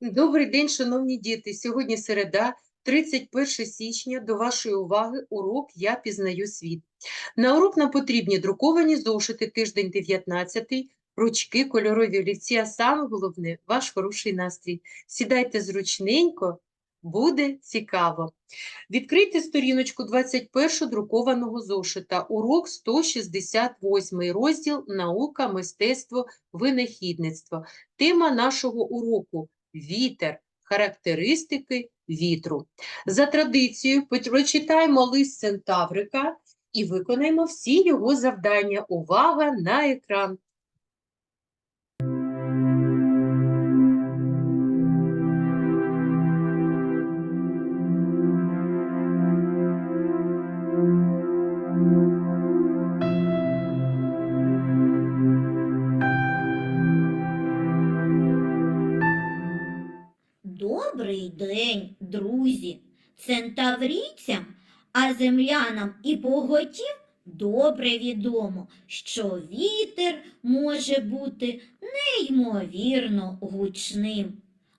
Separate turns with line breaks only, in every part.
Добрий день, шановні діти. Сьогодні середа, 31 січня. До вашої уваги урок Я пізнаю світ. На урок нам потрібні друковані зошити, тиждень 19, ручки, кольорові олівці, а саме головне – ваш хороший настрій. Сідайте зручненько, буде цікаво. Відкрийте сторіночку 21 друкованого зошита. Урок 168, розділ «Наука, мистецтво, винахідництво». Тема нашого уроку Вітер. Характеристики вітру. За традицією прочитаємо лист Центаврика і виконаємо всі його завдання. Увага на екран.
Добрий день, друзі! Центаврійцям, а землянам і поготів добре відомо, що вітер може бути неймовірно гучним.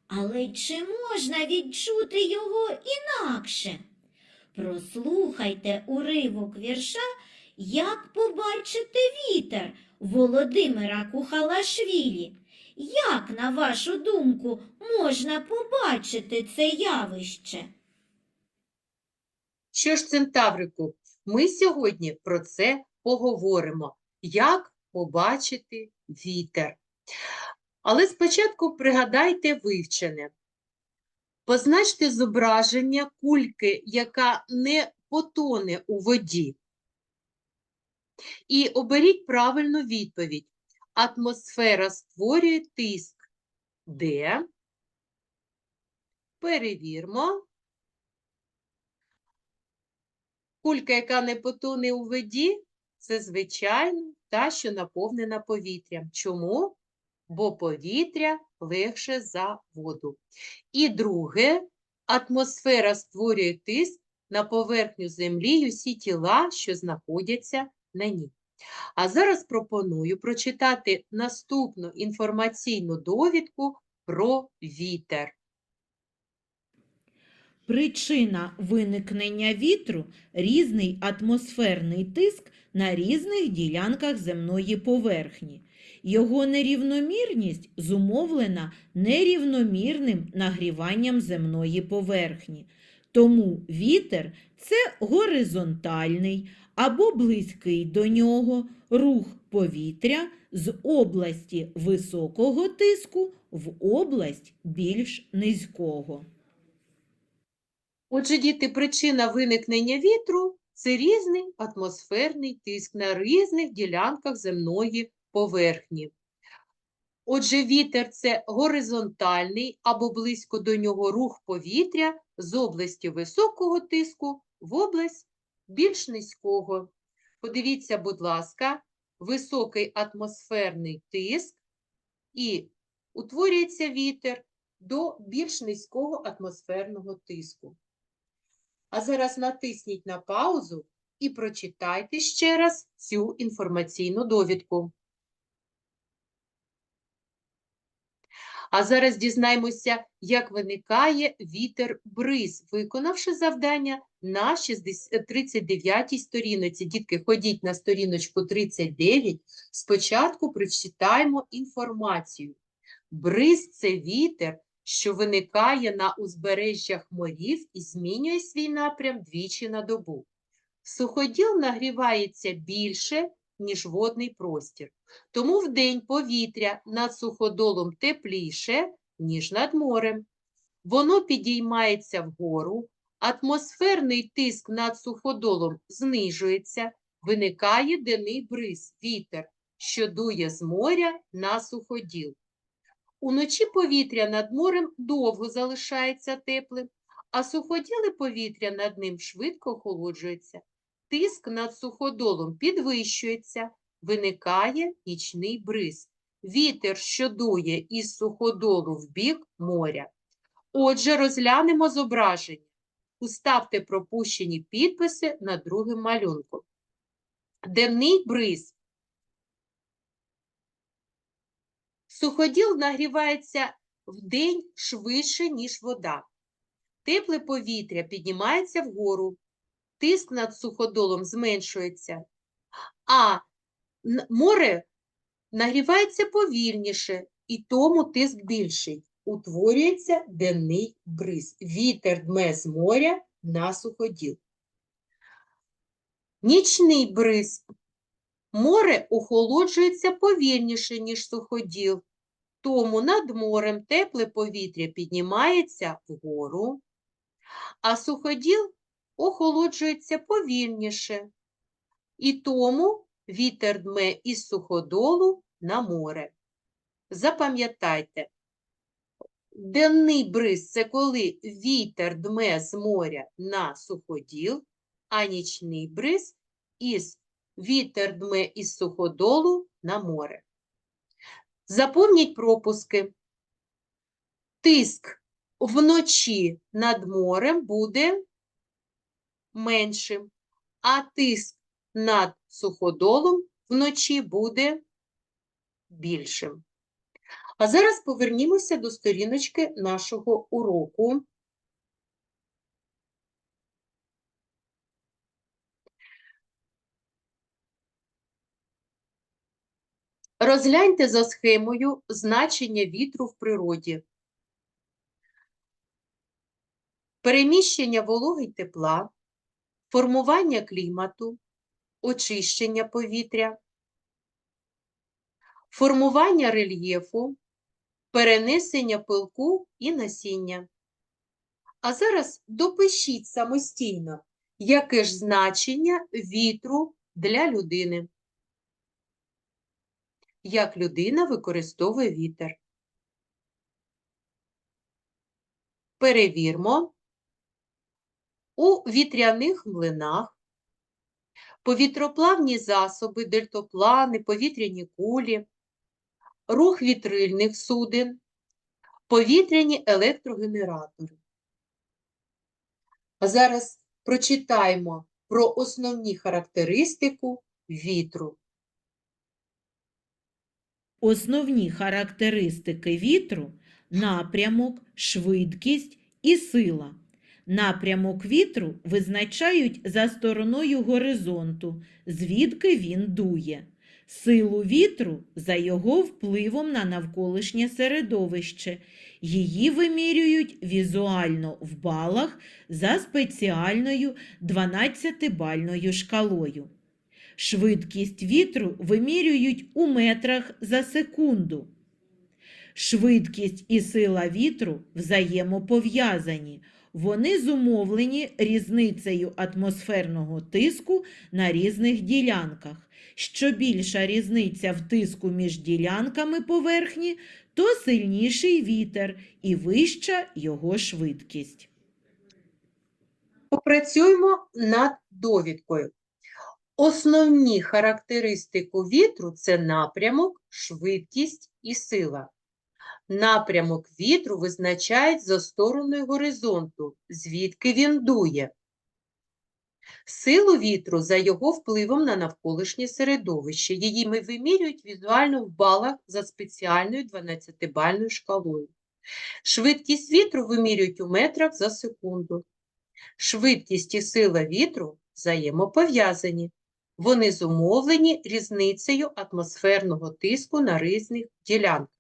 Але чи можна відчути його інакше? Прослухайте уривок вірша, як побачити вітер Володимира Кухалашвілі. Як, на вашу думку, можна побачити це явище?
Що ж, Центаврику, ми сьогодні про це поговоримо. Як побачити вітер? Але спочатку пригадайте вивчене. Позначте зображення кульки, яка не потоне у воді. І оберіть правильну відповідь. Атмосфера створює тиск. Де? Перевірмо. Кулька, яка не потоне у воді, це, звичайно, та, що наповнена повітрям. Чому? Бо повітря легше за воду. І друге, атмосфера створює тиск на поверхню землі й усі тіла, що знаходяться на ній. А зараз пропоную прочитати наступну інформаційну довідку про вітер.
Причина виникнення вітру різний атмосферний тиск на різних ділянках земної поверхні. Його нерівномірність зумовлена нерівномірним нагріванням земної поверхні. Тому вітер це горизонтальний або близький до нього рух повітря з області високого тиску в область більш низького.
Отже, діти, причина виникнення вітру це різний атмосферний тиск на різних ділянках земної поверхні. Отже, вітер це горизонтальний або близько до нього рух повітря з області високого тиску в область більш низького. Подивіться, будь ласка, високий атмосферний тиск і утворюється вітер до більш низького атмосферного тиску. А зараз натисніть на паузу і прочитайте ще раз цю інформаційну довідку. А зараз дізнаємося, як виникає вітер бриз, виконавши завдання на 39-й сторіночці. Дітки, ходіть на сторіночку 39. Спочатку прочитаємо інформацію. Бриз – це вітер, що виникає на узбережжях морів і змінює свій напрям двічі на добу. Суходіл нагрівається більше, ніж водний простір. Тому вдень повітря над суходолом тепліше, ніж над морем. Воно підіймається вгору, атмосферний тиск над суходолом знижується, виникає денний бриз, вітер, що дує з моря на суходіл. Уночі повітря над морем довго залишається теплим, а суходіле повітря над ним швидко охолоджується. Тиск над суходолом підвищується, виникає нічний бриз. Вітер, що дує із суходолу в бік моря. Отже, розглянемо зображення. Уставте пропущені підписи на другим малюнку. Денний бриз Суходіл нагрівається вдень швидше, ніж вода. Тепле повітря піднімається вгору, тиск над суходолом зменшується, а море нагрівається повільніше, і тому тиск більший. Утворюється денний бриз. Вітер дме з моря на суходіл. Нічний бриз. Море охолоджується повільніше, ніж суходіл, тому над морем тепле повітря піднімається вгору, а суходіл охолоджується повільніше. І тому вітер дме із суходолу на море. Запам'ятайте, денний бриз це коли вітер дме з моря на суходіл, а нічний бриз із вітер дме із суходолу на море. Заповніть пропуски. Тиск вночі над морем буде меншим, а тиск над суходолом вночі буде більшим. А зараз повернімося до сторіночки нашого уроку. Розгляньте за схемою значення вітру в природі. Переміщення вологи й тепла, формування клімату, очищення повітря, формування рельєфу, перенесення пилку і насіння. А зараз допишіть самостійно, яке ж значення вітру для людини. Як людина використовує вітер. Перевірмо. У вітряних млинах повітроплавні засоби, дельтоплани, повітряні кулі, рух вітрильних суден, повітряні електрогенератори. А зараз прочитаємо про основні характеристику вітру.
Основні характеристики вітру напрямок, швидкість і сила. Напрямок вітру визначають за стороною горизонту, звідки він дує. Силу вітру за його впливом на навколишнє середовище. Її вимірюють візуально в балах за спеціальною 12-бальною шкалою. Швидкість вітру вимірюють у метрах за секунду. Швидкість і сила вітру взаємопов'язані. Вони зумовлені різницею атмосферного тиску на різних ділянках. Що більша різниця в тиску між ділянками поверхні, то сильніший вітер і вища його швидкість.
Попрацюємо над довідкою. Основні характеристики вітру це напрямок, швидкість і сила. Напрямок вітру визначають за стороною горизонту, звідки він дує. Силу вітру за його впливом на навколишнє середовище. Її ми вимірюють візуально в балах за спеціальною 12-бальною шкалою. Швидкість вітру вимірюють у метрах за секунду. Швидкість і сила вітру взаємопов'язані. Вони зумовлені різницею атмосферного тиску на різних ділянках.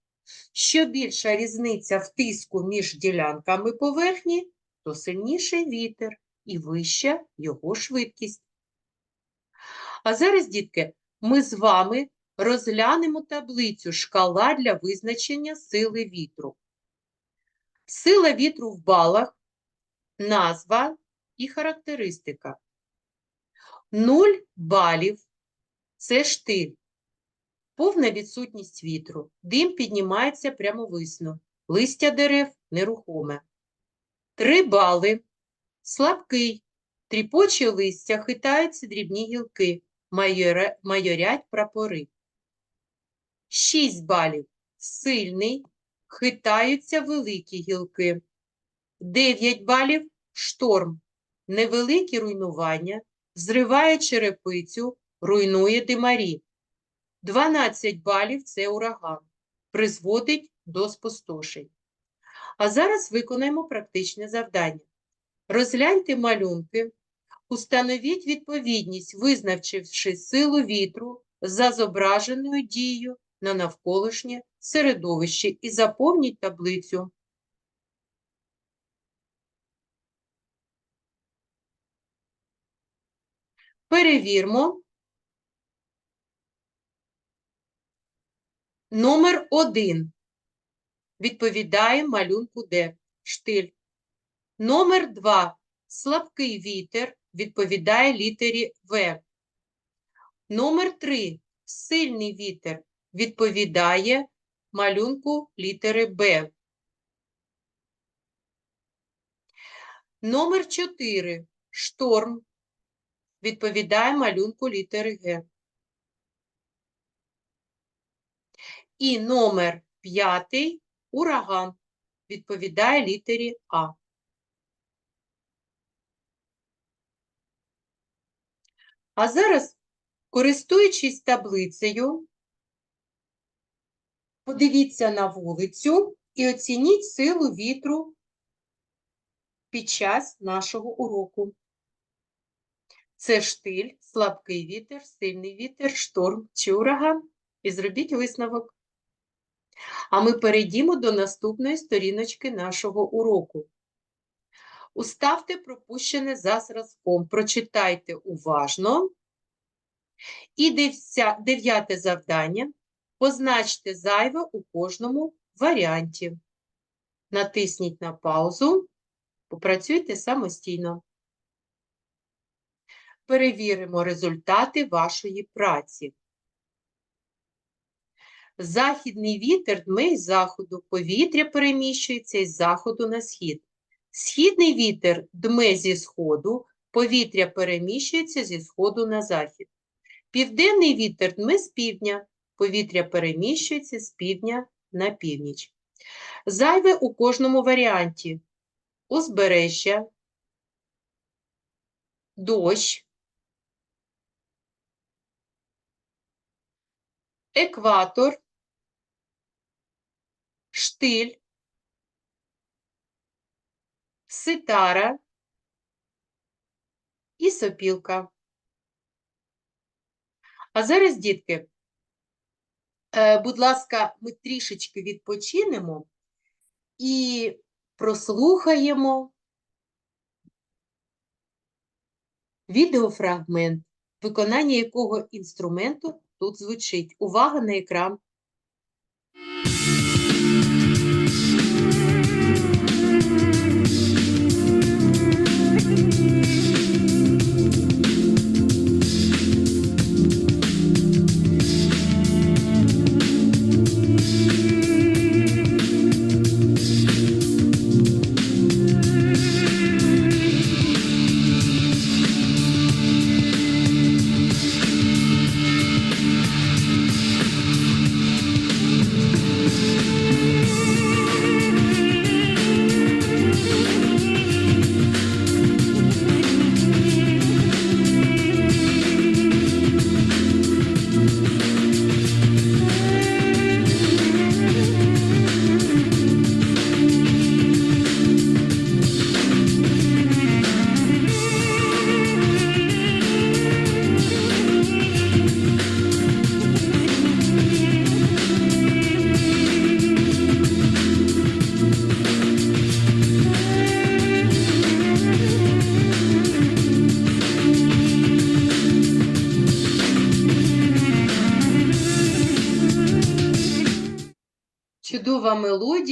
Що більша різниця в тиску між ділянками поверхні, то сильніший вітер і вища його швидкість. А зараз, дітки, ми з вами розглянемо таблицю шкала для визначення сили вітру. Сила вітру в балах, назва і характеристика. 0 балів – це штиль. Повна відсутність вітру. Дим піднімається прямовисно. Листя дерев нерухоме. 3 бали. Слабкий. Тріпоче листя, хитаються дрібні гілки. Майорять прапори. 6 балів. Сильний. Хитаються великі гілки. 9 балів. Шторм. Невеликі руйнування. Зриває черепицю, руйнує димарі. 12 балів – це ураган. Призводить до спустошень. А зараз виконаємо практичне завдання. Розгляньте малюнки, установіть відповідність, визначивши силу вітру за зображеною дією на навколишнє середовище і заповніть таблицю. Перевірмо. Номер один. Відповідає малюнку Д. Штиль. Номер два. Слабкий вітер відповідає літері В. Номер три. Сильний вітер відповідає малюнку літери Б. Номер 4. Шторм відповідає малюнку літери Г. І номер 5. Ураган відповідає літері А. А зараз, користуючись таблицею, подивіться на вулицю і оцініть силу вітру під час нашого уроку. Це штиль, слабкий вітер, сильний вітер, шторм чи ураган. І зробіть висновок. А ми перейдімо до наступної сторіночки нашого уроку. Уставте пропущене за зразком, прочитайте уважно. І дев'яте завдання. Позначте зайве у кожному варіанті. Натисніть на паузу, попрацюйте самостійно. Перевіримо результати вашої праці. Західний вітер дме із заходу, повітря переміщується із заходу на схід. Східний вітер дме зі сходу, повітря переміщується зі сходу на захід. Південний вітер дме з півдня, повітря переміщується з півдня на північ. Зайве у кожному варіанті. Узбережжя, дощ, екватор, штиль, ситара і сопілка. А зараз, дітки, е, будь ласка, ми трішечки відпочинемо і прослухаємо відеофрагмент, виконання якого інструменту тут звучить. Увага на екран.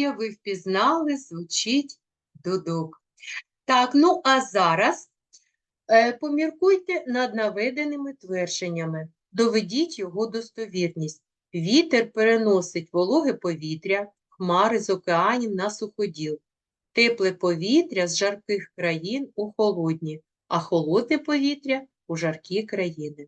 Мелодія, ви впізнали, звучить дудок. Так, ну а зараз е, поміркуйте над наведеними твердженнями. Доведіть його достовірність. Вітер переносить вологе повітря, хмари з океанів на суходіл. Тепле повітря з жарких країн у холодні, а холодне повітря у жаркі країни.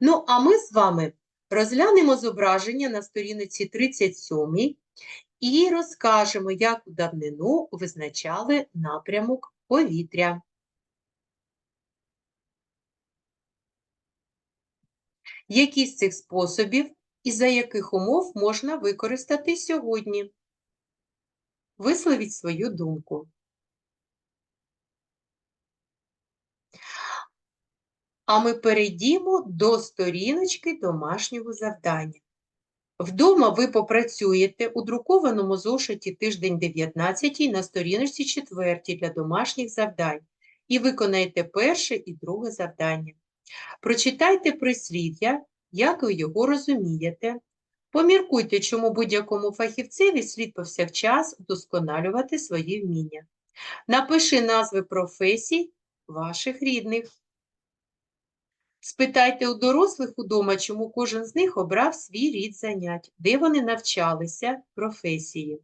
Ну, а ми з вами розглянемо зображення на сторінці 37 і розкажемо, як у давнину визначали напрямок повітря. Які з цих способів і за яких умов можна використати сьогодні. Висловіть свою думку. А ми перейдімо до сторіночки домашнього завдання. Вдома ви попрацюєте у друкованому зошиті тиждень 19 на сторіночці 4 для домашніх завдань і виконаєте перше і друге завдання. Прочитайте прислів'я, як ви його розумієте. Поміркуйте, чому будь-якому фахівцеві слід повсякчас удосконалювати свої вміння. Напиши назви професій ваших рідних. Спитайте у дорослих удома, чому кожен з них обрав свій рід занять, де вони навчалися професії.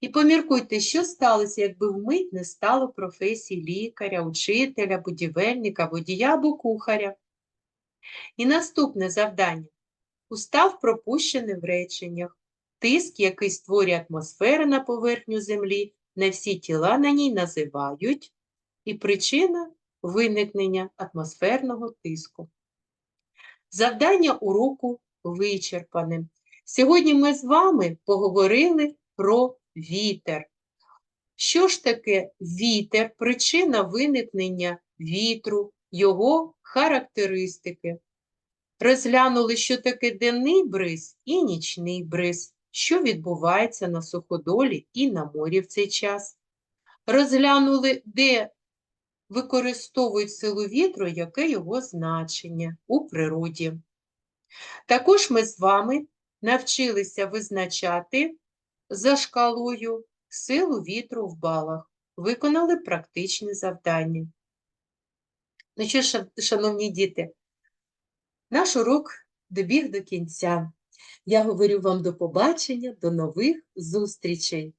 І поміркуйте, що сталося, якби вмить не стало професій лікаря, учителя, будівельника, водія або кухаря. І наступне завдання. Устав пропущений в реченнях. Тиск, який створює атмосфера на поверхню землі, не всі тіла на ній називають, і причина виникнення атмосферного тиску. Завдання уроку вичерпане. Сьогодні ми з вами поговорили про вітер. Що ж таке вітер, причина виникнення вітру, його характеристики? Розглянули, що таке денний бриз і нічний бриз, що відбувається на суходолі і на морі в цей час. Розглянули, де використовують силу вітру, яке його значення у природі. Також ми з вами навчилися визначати за шкалою силу вітру в балах, виконали практичне завдання. Ну що, шановні діти, наш урок добіг до кінця. Я говорю вам до побачення, до нових зустрічей.